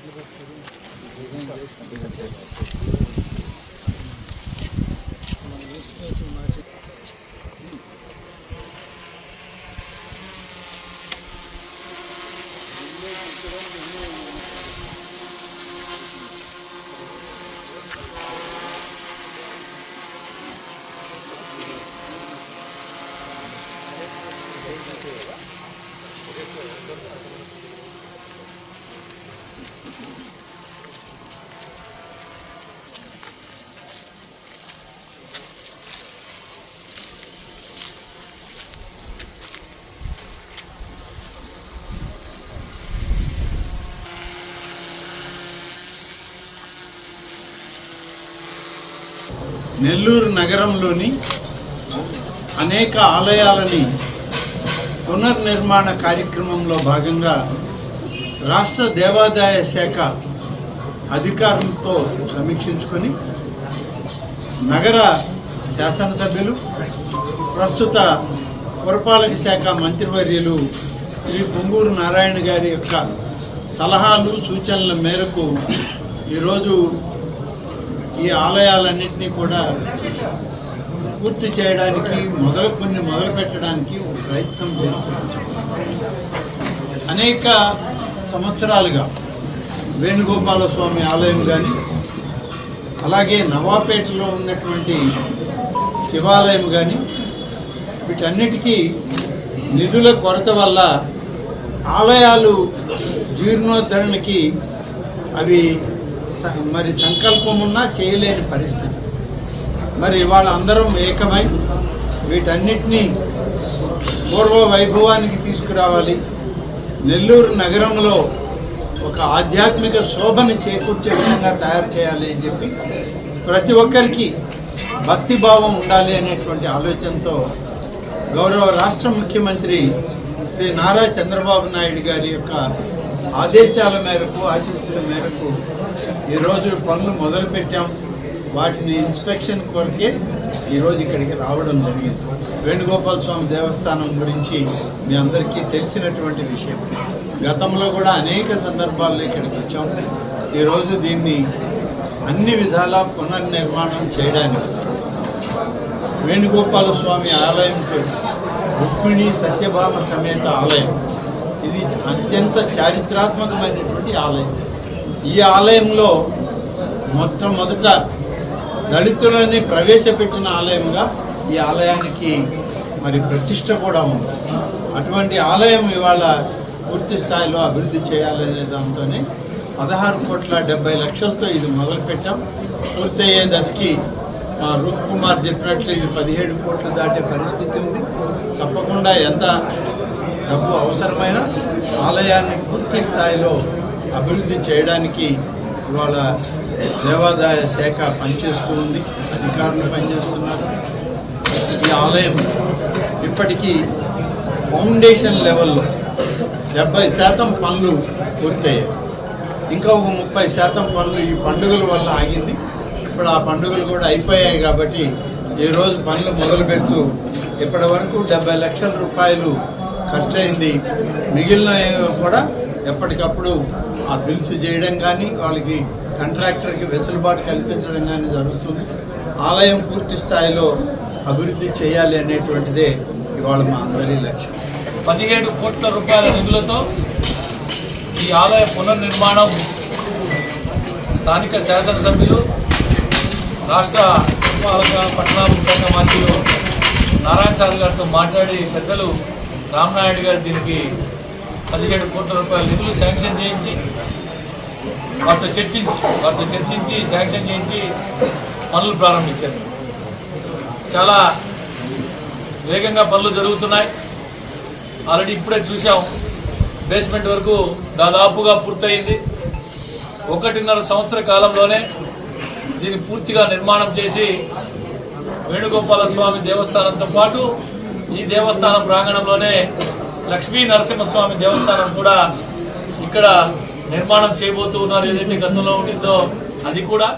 Thank you. Nellore నగరంలోని అనేక ఆలయాలని పునర్నిర్మాణ కార్యక్రమంలో భాగంగా రాష్ట్ర దేవాదాయ శాఖ అధికారులతో సమీక్షించుకొని నగర శాసనసభ్యులు ప్రస్తుత పురపాలక శాఖ మంత్రివర్యులు శ్రీ పొంగూరు నారాయణ గారి యొక్క సలహాలు సూచనల మేరకు ఈరోజు ఈ ఆలయాలన్నింటినీ కూడా పూర్తి చేయడానికి మొదలు కొన్ని మొదలు పెట్టడానికి ఒక ప్రయత్నం అనేక సంవత్సరాలుగా వేణుగోపాల స్వామి ఆలయం కానీ అలాగే నవాపేటలో ఉన్నటువంటి శివాలయం కానీ వీటన్నిటికీ నిధుల కొరత వల్ల ఆలయాలు జీర్ణోద్ధరణకి అవి మరి సంకల్పం ఉన్నా చేయలేని పరిస్థితి. మరి వాళ్ళందరం ఏకమై వీటన్నిటినీ పూర్వ వైభవానికి తీసుకురావాలి. నెల్లూరు నగరంలో ఒక ఆధ్యాత్మిక శోభని చేకూర్చే విధంగా తయారు చేయాలి అని చెప్పి ప్రతి ఒక్కరికి భక్తిభావం ఉండాలి అనేటువంటి ఆలోచనతో గౌరవ రాష్ట్ర ముఖ్యమంత్రి శ్రీ నారా చంద్రబాబు నాయుడు గారి యొక్క ఆదేశాల మేరకు ఆశీస్సుల మేరకు ఈరోజు పనులు మొదలుపెట్టాం. వాటిని ఇన్స్పెక్షన్ కొరకే ఈరోజు ఇక్కడికి రావడం జరిగింది. వేణుగోపాల స్వామి దేవస్థానం గురించి మీ అందరికీ తెలిసినటువంటి విషయం. గతంలో కూడా అనేక సందర్భాల్లో ఇక్కడికి వచ్చాం. ఈరోజు దీన్ని అన్ని విధాలా పునర్నిర్మాణం చేయడానికి వేణుగోపాల స్వామి ఆలయంతో రుక్మిణి సత్యభామ సమేత ఆలయం ఇది అత్యంత చారిత్రాత్మకమైనటువంటి ఆలయం. ఈ ఆలయంలో మొట్టమొదట దళితులని ప్రవేశపెట్టిన ఆలయంగా ఈ ఆలయానికి మరి ప్రతిష్ట కూడా ఉంది. అటువంటి ఆలయం ఇవాళ పూర్తి స్థాయిలో అభివృద్ధి చేయాలనే దాంతోనే పదహారు కోట్ల డెబ్బై లక్షలతో ఇది మొదలుపెట్టాం. పూర్తయ్యే దశకి మా రూప్ కుమార్ చెప్పినట్లు ఇది పదిహేడు కోట్లు దాటే పరిస్థితి ఉంది. తప్పకుండా ఎంత డబ్బు అవసరమైన ఆలయాన్ని పూర్తి స్థాయిలో అభివృద్ధి చేయడానికి ఇవాళ దేవాదాయ శాఖ పనిచేస్తూ ఉంది అధికారులు పనిచేస్తున్నారు. ఈ ఆలయం ఇప్పటికీ ఫౌండేషన్ లెవెల్లో డెబ్బై శాతం పనులు పూర్తయ్యాయి. ఇంకా ఒక ముప్పై శాతం పనులు ఈ పండుగల వల్ల ఆగింది. ఇప్పుడు ఆ పండుగలు కూడా అయిపోయాయి కాబట్టి ఈరోజు పనులు మొదలు పెడుతూ ఇప్పటి వరకు డెబ్బై లక్షల రూపాయలు ఖర్చయింది. మిగిలిన కూడా ఎప్పటికప్పుడు ఆ బిల్స్ చేయడం కానీ వాళ్ళకి కాంట్రాక్టర్కి వెసులుబాటు కల్పించడం కానీ జరుగుతుంది. ఆలయం పూర్తి స్థాయిలో అభివృద్ధి చేయాలి అనేటువంటిదే ఇవాళ మా అందరి లక్ష్యం. పదిహేడు కోట్ల రూపాయల నిధులతో ఈ ఆలయ పునర్నిర్మాణం స్థానిక శాసనసభ్యులు రాష్ట్ర పాలక శాఖ మంత్రులు నారాయణ సార్ గారితో మాట్లాడి పెద్దలు రామనాయుడు గారు దీనికి పదిహేడు కోట్ల రూపాయల నిధులు శాంక్షన్ చేయించి వాటితో చర్చించి వాటితో చర్చించి శాంక్షన్ చేయించి పనులు ప్రారంభించారు. చాలా వేగంగా పనులు జరుగుతున్నాయి. ఆల్రెడీ ఇప్పుడే చూసాం బేస్మెంట్ వరకు దాదాపుగా పూర్తయింది. ఒకటిన్నర సంవత్సర కాలంలోనే దీన్ని పూర్తిగా నిర్మాణం చేసి వేణుగోపాల స్వామి దేవస్థానంతో పాటు ఈ దేవస్థానం ప్రాంగణంలోనే లక్ష్మీ నరసింహస్వామి దేవస్థానం కూడా ఇక్కడ నిర్మాణం చేయబోతూ ఉన్నారు. ఏదైతే గతంలో ఉండిందో అది కూడా.